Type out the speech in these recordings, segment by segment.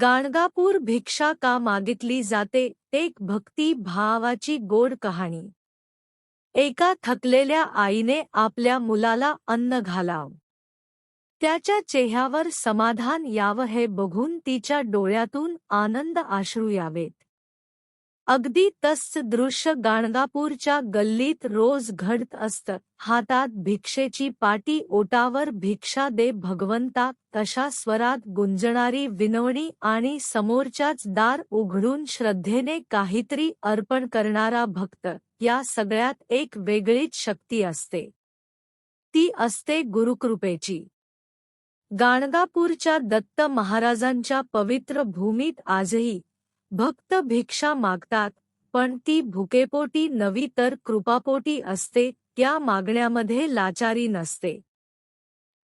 गाणगापूर भिक्षा का मागितली जाते एक भक्ती भावाची गोड कहाणी. एका थकलेल्या आईने आपल्या मुलाला अन्न घालाव. त्याच्या चेहऱ्यावर समाधान यावं हे बघून तिच्या डोळ्यातून आनंद आश्रू यावेत. अगदी तस दृश्य गाणगापूरच्या गल्लीत रोज घडत असतं. हातात भिक्षेची पाटी ओटावर भिक्षा दे भगवंता तशा स्वरात गुंजणारी विनवणी आणि समोरच्याच दार उघडून श्रद्धेने काहीतरी अर्पण करणारा भक्त. या सगळ्यात एक वेगळीच शक्ती असते. ती असते गुरुकृपेची. गाणगापूरच्या दत्त महाराजांच्या पवित्र भूमीत आजही भक्त भिक्षा मागतात पण ती भुकेपोटी नवी तर कृपापोटी असते त्या मागण्यामध्ये लाचारी नसते.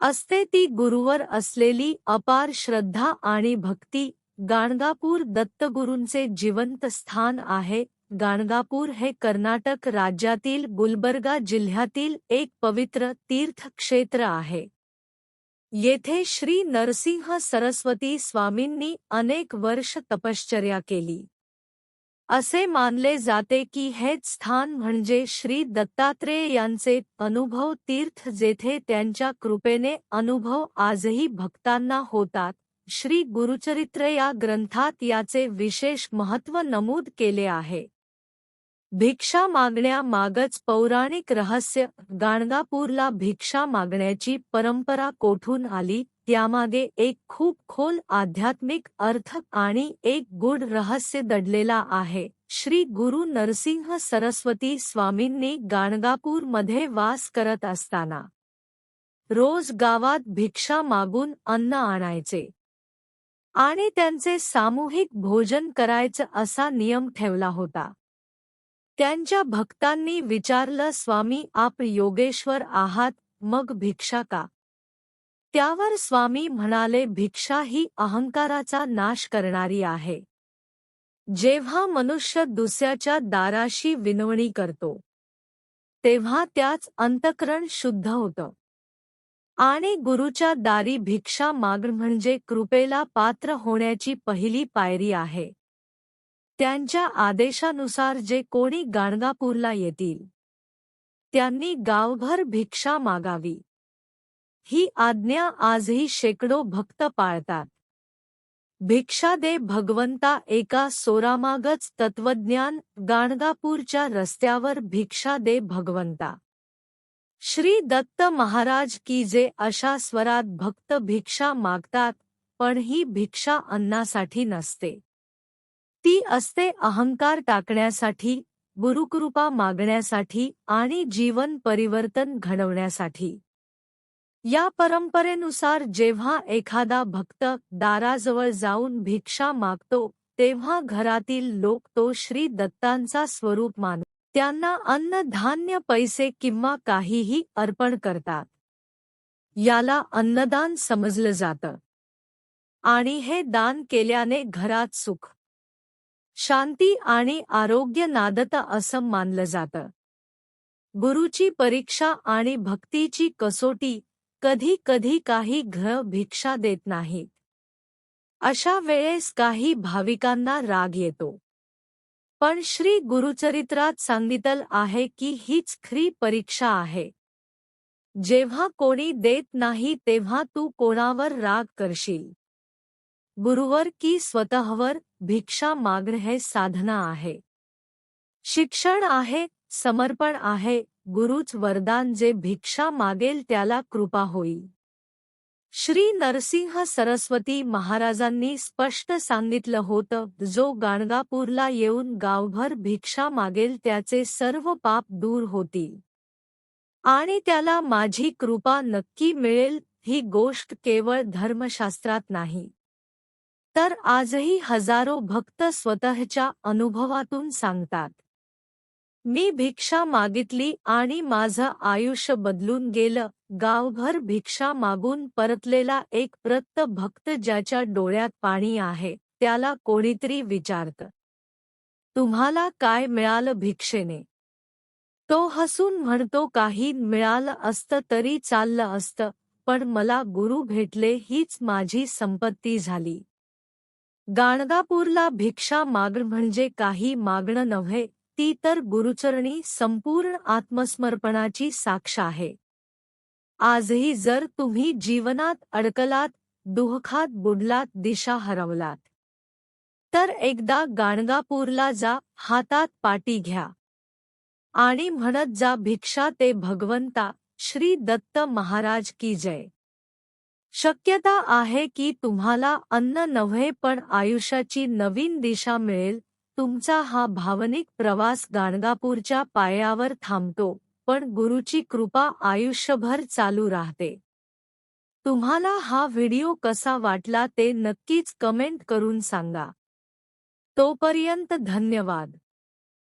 असते ती गुरुवर असलेली अपार श्रद्धा आणि भक्ती. गाणगापूर दत्तगुरूंचे जिवंत स्थान आहे. गाणगापूर हे कर्नाटक राज्यातील गुलबर्गा जिल्ह्यातील एक पवित्र तीर्थक्षेत्र आहे. येथे श्री नरसिंह सरस्वती स्वामींनी अनेक वर्ष तपश्चर्या केली. असे मानले जाते की हेच स्थान म्हणजे श्री दत्तात्रेय यांचे अनुभव तीर्थ जेथे त्यांच्या कृपेने अनुभव आजही भक्तांना होतात, श्री गुरुचरित्र या ग्रंथात याचे विशेष महत्त्व नमूद केले आहे. भिक्षा मागण्या मागच पौराणिक रहस्य गाणगापूरला भिक्षा मागण्याची परंपरा कोठून आली? त्यामागे एक खूप खोल आध्यात्मिक अर्थ आणि एक गुढ रहस्य दडलेला आहे. श्री गुरु नरसिंह सरस्वती स्वामींनी गाणगापूरमध्ये वास करत असताना रोज गावात भिक्षा मागून अन्न आणायचे आणि त्यांचे सामूहिक भोजन करायचं असा नियम ठेवला होता. त्यांच्या भक्तांनी विचारलं स्वामी आप योगेश्वर आहात मग भिक्षा का? त्यावर स्वामी म्हणाले भिक्षा ही अहंकाराचा नाश करणारी आहे. जेव्हा मनुष्य दुसऱ्याच्या दाराशी विनवणी करतो तेव्हा त्याच अंतकरण शुद्ध होतं. आणि गुरुच्या दारी भिक्षा मागण म्हणजे कृपेला पात्र होण्याची पहिली पायरी आहे. त्यांच्या आदेशानुसार जे कोणी गाणगापूरला येतील त्यांनी गावभर भिक्षा मागावी. ही आज्ञा आजही शेकडो भक्त पाळतात. भिक्षा दे भगवंता एका सोरामागच तत्वज्ञान गाणगापूरच्या रस्त्यावर भिक्षा दे भगवंता. श्री दत्त महाराज की जे अशा स्वरात भक्त भिक्षा मागतात पण ही भिक्षा अन्नासाठी नसते. ती असते अहंकार टाकण्यासाठी गुरुकृपा मागण्यासाठी आणि जीवन परिवर्तन घडवण्यासाठी. या परंपरेनुसार जेव्हा एखादा भक्त दाराजवळ जाऊन भिक्षा मागतो तेव्हा घरातील लोक तो श्री दत्तांचा स्वरूप मान त्यांना अन्न धान्य पैसे किंवा काहीही अर्पण करतात. याला अन्नदान समजलं जातं. आणि हे दान केल्याने घरात सुख शांती आणि आरोग्य नादत असं मानलं जातं. गुरुची परीक्षा आणि भक्तीची कसोटी कधी कधी काही घ भिक्षा देत नाहीत. अशा वेळेस काही भाविकांना राग येतो. पण श्री गुरुचरित्रात सांगितलं आहे की हीच खरी परीक्षा आहे. जेव्हा कोणी देत नाही तेव्हा तू कोणावर राग करशील. गुरुवर की स्वतःवर भिक्षा माग्र हे साधना आहे. शिक्षण आहे समर्पण आहे गुरुच वरदान जे भिक्षा मागेल त्याला कृपा होईल. श्री नरसिंह सरस्वती महाराजांनी स्पष्ट सांगितलं होतं जो गाणगापूरला येऊन गावभर भिक्षा मागेल त्याचे सर्व पाप दूर होतील. आणि त्याला माझी कृपा नक्की मिळेल ही गोष्ट केवळ धर्मशास्त्रात नाही. तर आजही हजारो भक्त स्वतःच्या अनुभवातून सांगतात. मी भिक्षा मागितली आणि माझं आयुष्य बदलून गेलं. गावभर भिक्षा मागून परतलेला एक प्रत्त भक्त ज्याच्या डोळ्यात पाणी आहे त्याला कोणीतरी विचारत. तुम्हाला काय मिळालं भिक्षेने? तो हसून म्हणतो काही मिळालं असतं तरी चाललं असतं पण मला गुरु भेटले हीच माझी संपत्ती झाली. गाणगापूरला भिक्षा मागण म्हणजे काही मागणं नव्हे ती तर गुरुचरणी संपूर्ण आत्मसमर्पणाची साक्ष आहे. आजही जर तुम्ही जीवनात अडकलात दुःखात बुडलात दिशा हरवलात. तर एकदा गाणगापूरला जा हातात पाटी घ्या. आणि म्हणत जा भिक्षा ते भगवंता श्री दत्त महाराज की जय. शक्यता आहे की तुम्हाला अन्न नव्हे पण आयुष्याची नवीन दिशा मिळेल. तुमचा हा भावनिक प्रवास गाणगापूरच्या पायावर थांबतो पण गुरुची कृपा आयुष्यभर चालू राहते. तुम्हाला हा व्हिडिओ कसा वाटला ते नक्कीच कमेंट करून सांगा. तोपर्यंत धन्यवाद.